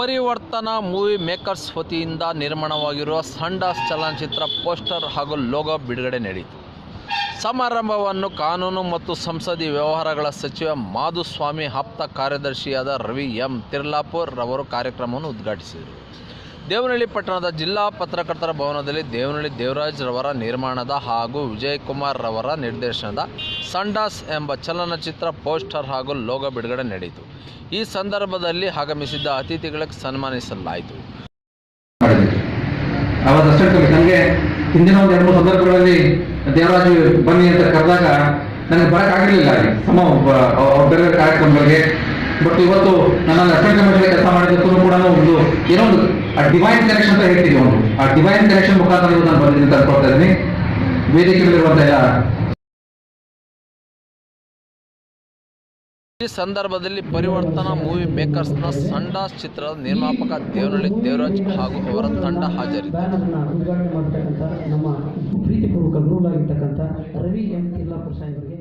ಪರಿವರ್ತನಾ movie makers ವತಿಯಿಂದ ನಿರ್ಮಾಣವಾಗಿರುವ ಸಂಡಾಸ್ ಚಲನಚಿತ್ರ ಪೋಸ್ಟರ್ ಹಾಗೂ ಲೋಗೋ ಬಿಡುಗಡೆ ನಡೆಯಿತು ಸಮಾರಂಭವನ್ನು ಕಾನೂನು ಮತ್ತು ಸಂಸದೀಯ ವ್ಯವಹಾರಗಳ ಸಚಿವ ಮಾಧುಸ್ವಾಮಿ, ಆಪ್ತ ಕಾರ್ಯದರ್ಶಿಯಾದ ರವಿ ಎಂ ತಿರ್ಲಾಪುರ್ ಅವರು ಕಾರ್ಯಕ್ರಮವನ್ನು ಉದ್ಘಾಟಿಸಿದರು. ದೇವನಹಳ್ಳಿ ಪಟ್ಟಣದ ಜಿಲ್ಲಾ ಪತ್ರಕರ್ತರ ಭವನದಲ್ಲಿ ದೇವನಹಳ್ಳಿ ದೇವರಾಜ್ ರವರ ನಿರ್ಮಾಣದ ಹಾಗೂ ವಿಜಯ್ ಕುಮಾರ್ ರವರ ನಿರ್ದೇಶನದ ಸಂಡಾಸ್ ಎಂಬ ಚಲನಚಿತ್ರ ಪೋಸ್ಟರ್ ಹಾಗೂ ಲೋಗೋ ಬಿಡುಗಡೆ ನಡೆಯಿತು. ಈ ಸಂದರ್ಭದಲ್ಲಿ ಆಗಮಿಸಿದ್ದ ಅತಿಥಿಗಳಿಗೆ ಸನ್ಮಾನಿಸಲಾಯಿತು. ನನಗೆ ಹಿಂದಿನ ಒಂದು ಎರಡು ಸಂದರ್ಭಗಳಲ್ಲಿ ದೇವರಾಜು ಬನ್ನಿ ಅಂತ ಕರೆದಾಗ ನನಗೆ ಬರೋಕ್ಕಾಗಲಿಲ್ಲ ಅಲ್ಲಿ ಸಮ ಬೇರೆ ಬೇರೆ ಬಟ್ ಇವತ್ತು ನನ್ನ ಕಮಿಷನ್ ಕೆಲಸ ಮಾಡಿದ್ದಕ್ಕೂ ಕೂಡ ಒಂದು ಏನೋ ಒಂದು ಆ ಡಿವೈನ್ ಕನೆಕ್ಷನ್ ಅಂತ ಹೇಳ್ತೀವಿ ಅವನು ಆ ಡಿವೈನ್ ಕನೆಕ್ಷನ್ ಮುಖಾಂತರ ನೀವು ನಾನು ಬಂದಿದ್ದೀನಿ ಅಂತ ಕೊಡ್ತಾ ಇದ್ದೀನಿ. ವೇದಿಕೆಯಲ್ಲಿರುವಂಥ ಎಲ್ಲ ಈ ಸಂದರ್ಭದಲ್ಲಿ ಪರಿವರ್ತನಾ ಮೂವಿ ಮೇಕರ್ಸ್ನ ಸಂಡಾಸ್ ಚಿತ್ರದ ನಿರ್ಮಾಪಕ ದೇವನಹಳ್ಳಿ ದೇವರಾಜ್ ಹಾಗೂ ಅವರ ತಂಡ ಹಾಜರಿದೆ ನಮ್ಮ ಪ್ರೀತಿಪೂರ್ವಕ ಗುರುಗಳಾಗಿರ್ತಕ್ಕಂಥ ರವಿ ಎಂ ತಿಲ್ಲಾಪುರ ಸಾಹೇಬರಿಗೆ